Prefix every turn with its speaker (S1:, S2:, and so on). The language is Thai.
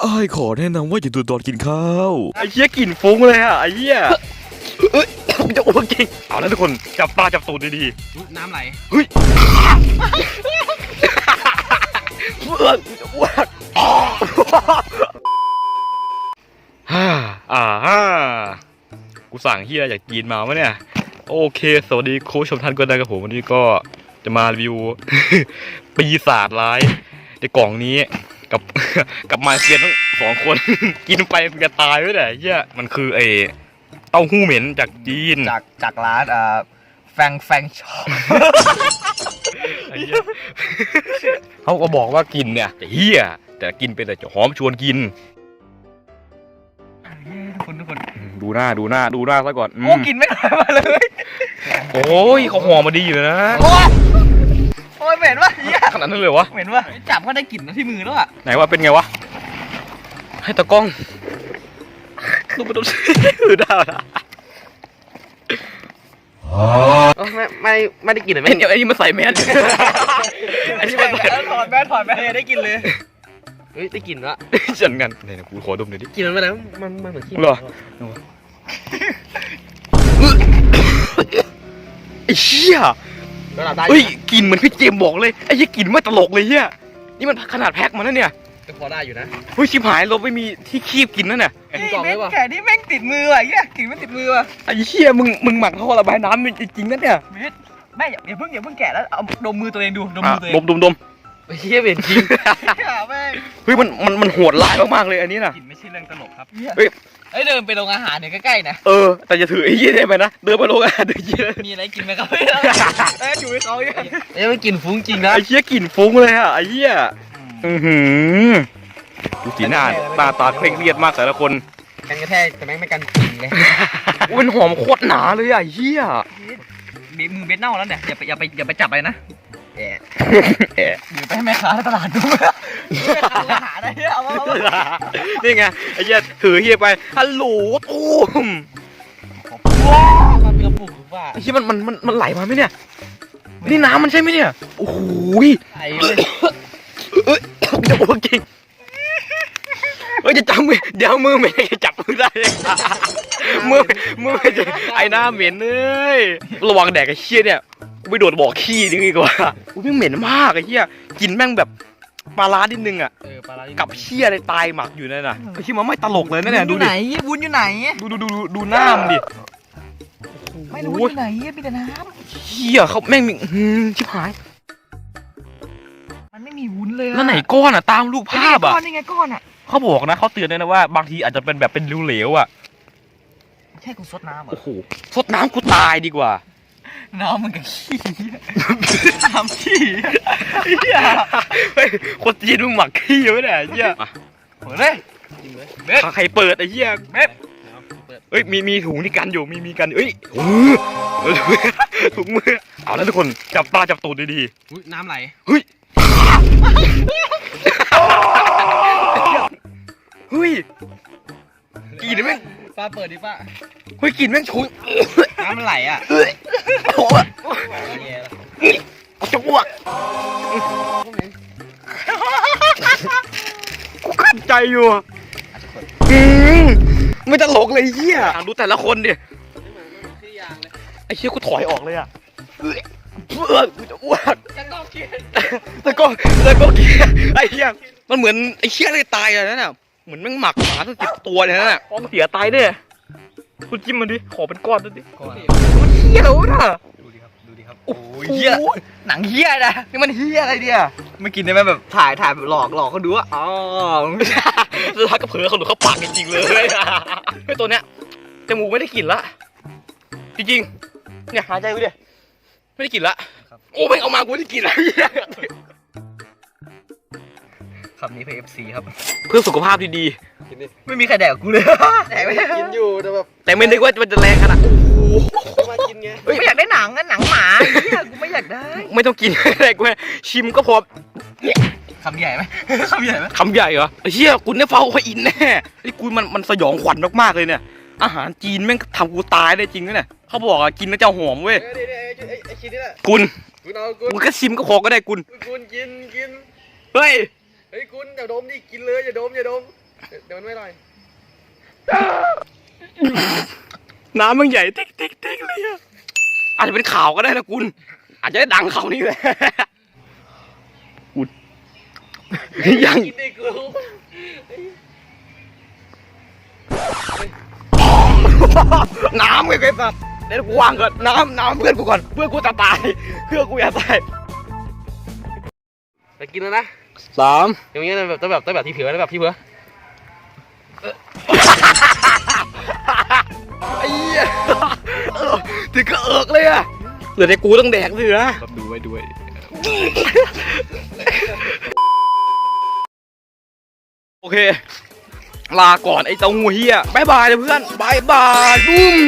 S1: ไอ้ายขอแนะนำว่าอย่าดูตอนกินข้าว
S2: ไอ้เหี้ยกลิ่นฟุ้งเลยอะไอ้เหี้ยเอ้ยผมจะอ้วกจริงเอาแล้วทุกคนจับตาจับตูดดี
S3: น้ำไหล
S2: ๆเฮ้ยเพื่อนกูจะอ้วกฮ่าอ่าฮ่ากูสั่งเฮียอยากกินมาวะเนี่ย โอเค สวัสดีคุณผู้ชมท่านก็ได้กับผมวันนี้ก็จะมารีวิว ปีศาจร้ายในกล่องนี้ กับกับมาเซียนทั้งสองคน กินไปมันจะตายไม่ได้เฮียมันคือไอเต้าหู้เหม็นจากจีน
S3: จากจากร้านอ่าแฟงแฟงช็อป
S2: ไอ้เหี้ยเขาก็บอกว่ากินเนี่ยจะเฮียแต่กินไปแต่จะหอมชวนกิน
S3: ทุกคนทุกคน
S2: อืมดูหน้าดูหน้าดูหน้าซะก่อนอืม
S3: โอ้กินไม่ได้มาเลย
S2: โอ้ยเขาห่อมาดีอยู่นะ
S3: โอ้ ยโอ้ยเหม็นวะเหี้ย
S2: ขนาดนั้นเลยวะ
S3: เหม็นวะจับก็ได้กลิ่นที่มือแล้วอะ
S2: ไหนว่าเป็นไงวะ ให้ตะกล้องดูมาดูสิคือได้ละ
S3: ไม่ไม่ไม่ได้กลิ่นเลย
S2: ไอ้เนี่ยไอ้นี่มาใส่แมสไอ้นี่มาใส่
S3: ถอดแมสถอดแมสได้กลิ่นเลยเฮ้ยได้กลิ่นละ
S2: ฉันกันไหนๆกูขอดมหน่อยดิ
S3: กลิ่นมันเป็นอะไรมันมันเหมือนขี้
S2: เหรอไอ้เชี่ย
S3: ระดับได้
S2: เฮ้ยกลิ่นเหมือนพี่เจมส์บอกเลยไอ้เหี้ยกลิ่นไม่ตลกเลยเฮียนี่มันขนาดแพ็คมาแล้วเนี่ย
S3: พอได้อยู่นะ
S2: เฮ้ยชิบหายเราไม่มีที่คีบกินนั่นน่ะ
S3: กล่องเลยว่ะแขนนี่แม่งติดมือว่ะเหี้ยกลิ่นมันติดมือว่ะ
S2: ไอ้เหี้ยมึงมึงหมักท่อระบายน้ำจริงๆนั่นเนี่ย
S3: เม็ดแม่อย่าอย่าเพิ่งอย่าเพิ่งแกะแล้วเอาดมมือตัวเองดูดม
S2: อะ
S3: มือตัวเอ
S2: ด
S3: ง
S2: มดมดม
S3: เฮียเป็นจริงแม่ง
S2: เฮ้ยมันมันมันโหดร้ายมากๆเลยอันนี้น่ะ
S3: กลิ่นไม่ใช่เรื่องตลกครับ
S2: เฮ้ย
S3: เฮ้ยเดินไปโรงอาหารเนี่ยใกล้ๆนะ
S2: เออ แต่อย่าถือไอ้เหี้ยได้ไหมนะ เดินไปโรงอาหารเดินเหี้ย
S3: มีอะไรกินไหมครับเอ้ยอยู่ให้เขาเนี่ยเอ้ยมันกลิ่นฟุ้งจริงนะ
S2: ไอ้เหี้ยกลิ่นฟุ้งเลยอะไอ้เหี้ยอือหือดูสีหน้าตาตาเคร่งเครียดมากแต่ละคน
S3: กันกระแทกแต่แม่งไม่กันกลิ่นเลย
S2: อุ๊ยมันหอมโคตรหนาเลยอะไอ้เหี้ย
S3: บีบมือเบ็ดเน่าแล้วเนี่ยอย่าไปอย่าไปอย่าไปจับอะไรนะ แอะ
S2: แอะ
S3: หรือไปให้แม่ค้าในตลาดดูแม่ค้าอาหารอะไรเนี่ยเอามาเอามา
S2: นี่ไงไอ้เหี้ยถือเหี้ยไปฮัลโหลตูม
S3: ว้าวมันเป็นกระปุกหรือเปล่า
S2: ไอ้เหี้ยมันมันมันมันไหลมาไหมเนี่ย นี่น้ำมันใช่ไหมเนี่ยโอ้โหย
S3: ไอ้เลย
S2: เอ้ยจะอ้วกจริงเอ้ยจะจับมือเดี๋ยวมือไม่ได้จับมือได้มือมือไม่ได้ไอ้หน้าเหม็นเลยระวังแดกไอ้เชี่ยเนี่ยกู ไปโดดบ่อขี้ดีกว่าอุ้ยแม่งเหม็นมากไอ้เหี้ยกินแม่งแบบปลาร้านิดนึงอะ
S3: เออปลาร้า
S2: กับเชี่ยอะไรตายหมักอยู่นั่นน่ะไอ้เชี่ยมันไม่ตลกเลยนะเนี่ย
S3: ดู
S2: ดู
S3: ไหน
S2: ดิ
S3: วุ้นอยู่ไหน
S2: ดูดูดูดูดูหน้ามันดิ
S3: ไม่รู้วุ้นอยู่ไหนมีแต่น้
S2: เชี่ยเขาแม่งมีหืมชิบหายำ
S3: มันไม่มีวุ้นเลย
S2: แล้วไหนก้อนอะตามรูปภาพอะ
S3: ก้อนนี่ไงก้อนอะ
S2: เขาบอกนะเขาเตือนด้วยนะว่าบางทีอาจจะเป็นแบบเป็นเหลวๆอะ
S3: ใช่กูซดน้ำเหรอ
S2: โอ้โหสดน้ำกูตายดีกว่า
S3: น้ำมันกับขี้น้ำขี้เฮีย
S2: เฮ้ยคนจีนมึงหมักขี้ไว้เนี่ยไอ้เหี้ย
S3: เปิดเลยเบ็ด
S2: ใครเปิดไอ้เหี้ย
S3: เบ็ด
S2: เฮ้ยมีมีถุงที่กันอยู่มีมีกันเอ้ยถุงมือเออถุงมือเอาแล้วทุกคนจับตาจับตูดดี
S3: อุ๊ยน้ำไหล
S2: ๆเฮ้ยเฮ้ยกลินแม่ง
S3: ป้าเปิดดิป้า
S2: เฮ้ยกลินแม่งชุย
S3: น้ำมันไหลอะ
S2: เฮ้ยโอ้โห
S3: แย่แล้ว
S2: จะอ้วกกูขัดใจอยู่อืมไม่ตลกเลยเหี้ยดูแต่ละคนดิไอ้เชี่ยกูถอยออกเลยอะเพื่อนกูจะอ้วกแล้วก็แล้วก็เกียไอ้เชี่ยมันเหมือนไอ้เชี่ยอะไรตายอะนั่นน่ะเหมือนแม่งหมักหมาตั้งสิบตัวเลยนั่นน่ะท้องเสียตายเนี่ย คุณจิ้มมันดิ ขอเป็นก้อนด้วยดิ
S3: ก้อน
S2: มันเหี้ยแล้วน่ะ
S3: ดูดิครับ ดูดิครับ
S2: โอ้
S3: โอ้ยเหี้ย หนังเฮียนะ
S2: นี่มันเหี้ยอะไรเนี่ย
S3: ไม่กินได้ไหมแบบถ่ายถ่ายแบบหลอกหลอกเขาดูว่าอ๋อ
S2: สุดท้ายก็เผลอเขาหนูเข้าปากจริงๆเลยไอ้ตัวเนี้ยจมูกไม่ได้กลิ่นละ จริงๆ เนี่ยหายใจดูดิไม่ได้กลิ่นละ โอ้ไม่งเอามากูไม่ได้กลิ่นละ
S3: คำนี้เพื่อ FC ครับ
S2: เพื่อสุขภาพดี
S3: ไม่มีใครแดกกูเลยแดกไม่ได้
S4: กินอยู่แต่แบบ
S2: ๆแต่ไม่นึกว่ามันจะแรงขนาดโอ้โห
S4: มากินไง
S3: ไม่อยากได้หนังอะหนังหมาเฮียกูไม่อยากได้
S2: ไม่ต้องกินอะไรกูแค่ชิมก็พอ
S3: คำใหญ่ไหมคำใหญ่ไหม
S2: คำใหญ่เหรอไอ้เชี่ยคุณเนี่ยเฝ้าเขาอินแน่ไอ้กูมันมันสยองขวัญมากๆเลยเนี่ย อาหารจีนแม่งทำกูตายได้จริงนะเนี่ยเขาบอกอะกินแล้วจะหอมเว้ย
S4: เออเดี๋ยวเดี๋ยวไอ้ไอ้ไอ้ชิ้นนี่แหละ
S2: กุล
S4: คุณเอาคุณ
S2: กูแค่ชิมก็พอก็ได้กุล
S4: คุณกินกิน
S2: เฮ้ย
S4: เฮ้ยคุณอย่าดมดิกินเลยอย่าดมอย่าดม เดี๋ยวมันไม่อร่อย
S2: น้ำมันใหญ่เต็กเต็กเต็กเลยอะอาจจะเป็นข่าวก็ได้นะคุณ อาจจะได้ดังข่าวนี้เลยกูยัง
S4: กินได้กู
S2: น้ำไงไอ้สัตว์เดี๋ยวกูวางก่อนน้ำน้ำเพื่อนกูก่อน เพื่อนกูจะตาย เพื่อนกูจะตาย
S4: ไปกินแล้วนะ
S2: สาม
S4: อย่างเงี้ยแบบต้องแบบต้องแบบที่เผือแล้วแบบที่เผื
S2: อ เหี้ยเออถึงก็เอิกเลยอะเหลือแต่กูต้องแดกเลยนะดูไว้ด้วยโอเค ลาก่อนไอ้เจ้างูเฮียบายบายเลยเพื่อนบายบายบุ้ม